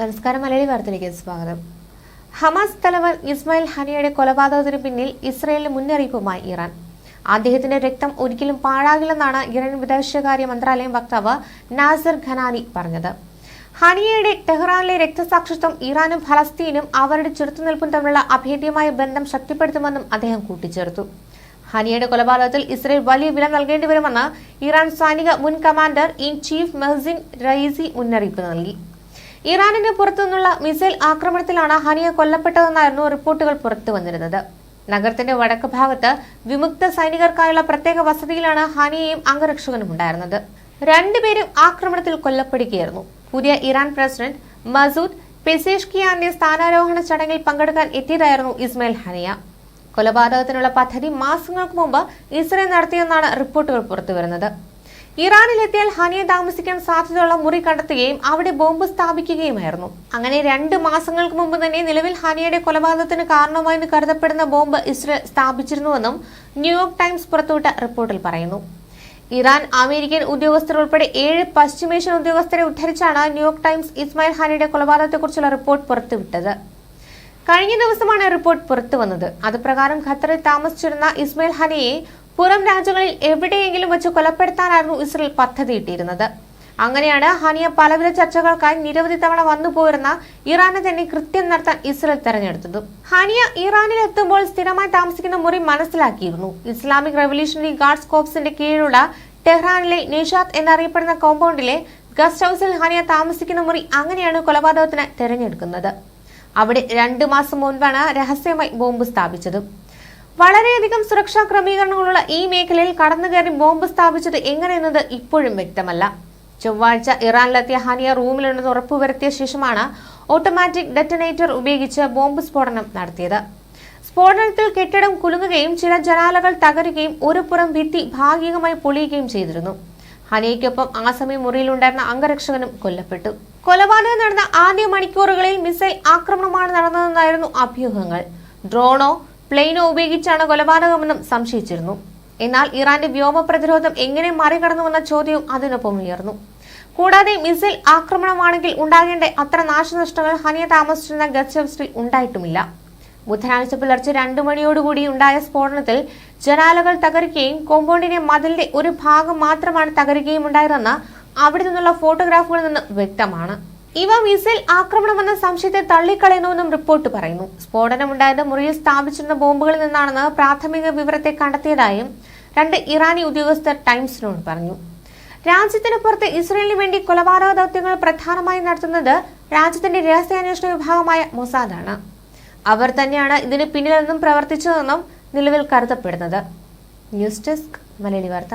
നമസ്കാരം മലയാളി വാർത്തയിലേക്ക് സ്വാഗതം. ഹമാസ് തലവൻ ഇസ്മായിൽ ഹനിയുടെ കൊലപാതകത്തിന് പിന്നിൽ ഇസ്രയേലിന് മുന്നറിയിപ്പുമായി ഇറാൻ. അദ്ദേഹത്തിന്റെ രക്തം ഒരിക്കലും പാഴാകില്ലെന്നാണ് ഇറാൻ വിദേശകാര്യ മന്ത്രാലയം വക്താവ് നാസർ ഖനാനി പറഞ്ഞത്. ഹനിയയുടെ ടെഹ്റാനിലെ രക്തസാക്ഷിത്വം ഇറാനും ഫലസ്തീനും അവരുടെ ചെറുത്തുനിൽപ്പും തമ്മിലുള്ള അഭേദ്യമായ ബന്ധം ശക്തിപ്പെടുത്തുമെന്നും അദ്ദേഹം കൂട്ടിച്ചേർത്തു. ഹനിയയുടെ കൊലപാതകത്തിൽ ഇസ്രയേൽ വലിയ വില നൽകേണ്ടി വരുമെന്ന് ഇറാൻ സൈനിക മുൻ commander in chief Mohsen Rezaei മുന്നറിയിപ്പ് നൽകി. ഇറാനിന് പുറത്തുനിന്നുള്ള മിസൈൽ ആക്രമണത്തിലാണ് ഹനിയ കൊല്ലപ്പെട്ടതെന്നായിരുന്നു റിപ്പോർട്ടുകൾ പുറത്തു വന്നിരുന്നത്. നഗരത്തിന്റെ വടക്ക് ഭാഗത്ത് വിമുക്ത സൈനികർക്കായുള്ള പ്രത്യേക വസതിയിലാണ് ഹനിയയും അംഗരക്ഷകനും ഉണ്ടായിരുന്നത്. രണ്ടുപേരും ആക്രമണത്തിൽ കൊല്ലപ്പെടുകയായിരുന്നു. പുതിയ ഇറാൻ പ്രസിഡന്റ് മസൂദ് പെസേഷ്കിയാന്റെ സ്ഥാനാരോഹണ ചടങ്ങിൽ പങ്കെടുക്കാൻ എത്തിയതായിരുന്നു ഇസ്മയിൽ ഹനിയ. കൊലപാതകത്തിനുള്ള പദ്ധതി മാസങ്ങൾക്ക് മുമ്പ് ഇസ്രയേൽ നടത്തിയെന്നാണ് റിപ്പോർട്ടുകൾ പുറത്തുവരുന്നത്. ഇറാനിലെത്തിയാൽ ഹനിയെ താമസിക്കാൻ സാധ്യതയുള്ള മുറി കണ്ടെത്തുകയും അവിടെ ബോംബ് സ്ഥാപിക്കുകയുമായിരുന്നു. അങ്ങനെ രണ്ട് മാസങ്ങൾക്ക് മുമ്പ് തന്നെ നിലവിൽ ഹനിയുടെ കൊലപാതകത്തിന് കാരണമായെന്ന് കരുതപ്പെടുന്ന ബോംബ് ഇസ്രയേൽ സ്ഥാപിച്ചിരുന്നുവെന്നും ന്യൂയോർക്ക് ടൈംസ് പുറത്തുവിട്ട റിപ്പോർട്ടിൽ പറയുന്നു. ഇറാൻ അമേരിക്കൻ ഉദ്യോഗസ്ഥർ ഉൾപ്പെടെ ഏഴ് പശ്ചിമേഷ്യൻ ഉദ്യോഗസ്ഥരെ ഉദ്ധരിച്ചാണ് ന്യൂയോർക്ക് ടൈംസ് ഇസ്മായിൽ ഹാനിയുടെ കൊലപാതകത്തെക്കുറിച്ചുള്ള റിപ്പോർട്ട് പുറത്തുവിട്ടത്. കഴിഞ്ഞ ദിവസമാണ് റിപ്പോർട്ട് പുറത്തു വന്നത് അത് പ്രകാരം ഖത്തറിൽ താമസിച്ചിരുന്ന ഇസ്മായിൽ ഹനിയെ പുറം രാജ്യങ്ങളിൽ എവിടെയെങ്കിലും വെച്ച് കൊലപ്പെടുത്താനായിരുന്നു ഇസ്രയേൽ പദ്ധതിയിട്ടിരുന്നത് അങ്ങനെയാണ് ഹനിയ പലവിധ ചർച്ചകൾക്കായി നിരവധി തവണ വന്നുപോയിരുന്ന ഇറാനെ തന്നെ കൃത്യം നടത്താൻ ഇസ്രയേൽ തെരഞ്ഞെടുത്തത്. ഹനിയ ഇറാനിൽ എത്തുമ്പോൾ സ്ഥിരമായി താമസിക്കുന്ന മുറി മനസ്സിലാക്കിയിരുന്നു. ഇസ്ലാമിക് റവല്യൂഷണറി ഗാർഡ്സ് കോപ്സിന്റെ കീഴിലുള്ള ടെഹ്റാനിലെ നിഷാദ് എന്നറിയപ്പെടുന്ന കോമ്പൗണ്ടിലെ ഗസ്റ്റ് ഹൌസിൽ ഹനിയ താമസിക്കുന്ന മുറി അങ്ങനെയാണ് കൊലപാതകത്തിന് തെരഞ്ഞെടുക്കുന്നത്. അവിടെ രണ്ടു മാസം മുൻപാണ് രഹസ്യമായി ബോംബ് സ്ഥാപിച്ചത്. വളരെയധികം സുരക്ഷാ ക്രമീകരണങ്ങളുള്ള ഈ മേഖലയിൽ കടന്നുകയറി ബോംബ് സ്ഥാപിച്ചത് എങ്ങനെയെന്നത് ഇപ്പോഴും വ്യക്തമല്ല. ചൊവ്വാഴ്ച ഇറാനിലെത്തിയ ഹനിയ റൂമിലുണ്ടെന്ന് ഉറപ്പുവരുത്തിയ ശേഷമാണ് ഓട്ടോമാറ്റിക് ഡെറ്റനേറ്റർ ഉപയോഗിച്ച് ബോംബ് സ്ഫോടനം നടത്തിയത്. സ്ഫോടനത്തിൽ കെട്ടിടം കുലുങ്ങുകയും ചില ജനാലകൾ തകരുകയും ഒരു പുറം ഭിത്തി ഭാഗികമായി പൊളിയുകയും ചെയ്തിരുന്നു. ഹനിയയ്ക്കൊപ്പം ആ സമയം മുറിയിലുണ്ടായിരുന്ന അംഗരക്ഷകനും കൊല്ലപ്പെട്ടു. കൊലപാതകം നടന്ന ആദ്യ മണിക്കൂറുകളിൽ മിസൈൽ ആക്രമണമാണ് നടന്നതെന്നായിരുന്നു അഭ്യൂഹങ്ങൾ. ഡ്രോണോ പ്ലെയിനോ ഉപയോഗിച്ചാണ് കൊലപാതകമെന്നും സംശയിച്ചിരുന്നു. എന്നാൽ ഇറാന്റെ വ്യോമ പ്രതിരോധം എങ്ങനെ മറികടന്നുവെന്ന ചോദ്യവും അതിനൊപ്പം ഉയർന്നു. കൂടാതെ മിസൈൽ ആക്രമണമാണെങ്കിൽ ഉണ്ടാകേണ്ട അത്ര നാശനഷ്ടങ്ങൾ ഹനിയ താമസിച്ചിരുന്ന ഗസ്റ്റ് ഉണ്ടായിട്ടുമില്ല. ബുധനാഴ്ച പുലർച്ചെ രണ്ടു മണിയോടുകൂടി ഉണ്ടായ സ്ഫോടനത്തിൽ ജനാലകൾ തകരുകയും കോമ്പൗണ്ടിന്റെ മതിലിന്റെ ഒരു ഭാഗം മാത്രമാണ് തകരുകയും ഉണ്ടായതെന്ന് അവിടെ നിന്നുള്ള ഫോട്ടോഗ്രാഫുകളിൽ നിന്ന് വ്യക്തമാണ്. ഇവ മിസൈൽ ആക്രമണമെന്ന സംശയത്തെ തള്ളിക്കളയുന്നുവെന്നും റിപ്പോർട്ട് പറയുന്നു. സ്ഫോടനമുണ്ടായത് മുറിയിൽ സ്ഥാപിച്ചിരുന്ന ബോംബുകളിൽ നിന്നാണെന്ന് പ്രാഥമിക വിവരത്തെ കണ്ടെത്തിയതായും രണ്ട് ഇറാനി ഉദ്യോഗസ്ഥർ ടൈംസിനോട് പറഞ്ഞു. രാജ്യത്തിന് പുറത്ത് ഇസ്രയേലിന് വേണ്ടി കൊലപാതക ദൗത്യങ്ങൾ പ്രധാനമായും നടത്തുന്നത് രാജ്യത്തിന്റെ രഹസ്യാന്വേഷണ വിഭാഗമായ മൊസാദാണ്. അവർ തന്നെയാണ് ഇതിന് പിന്നിലെന്നും പ്രവർത്തിച്ചതെന്നും നിലവിൽ കരുതപ്പെടുന്നത്. ന്യൂസ് ഡെസ്ക് മലയാളി വാർത്ത.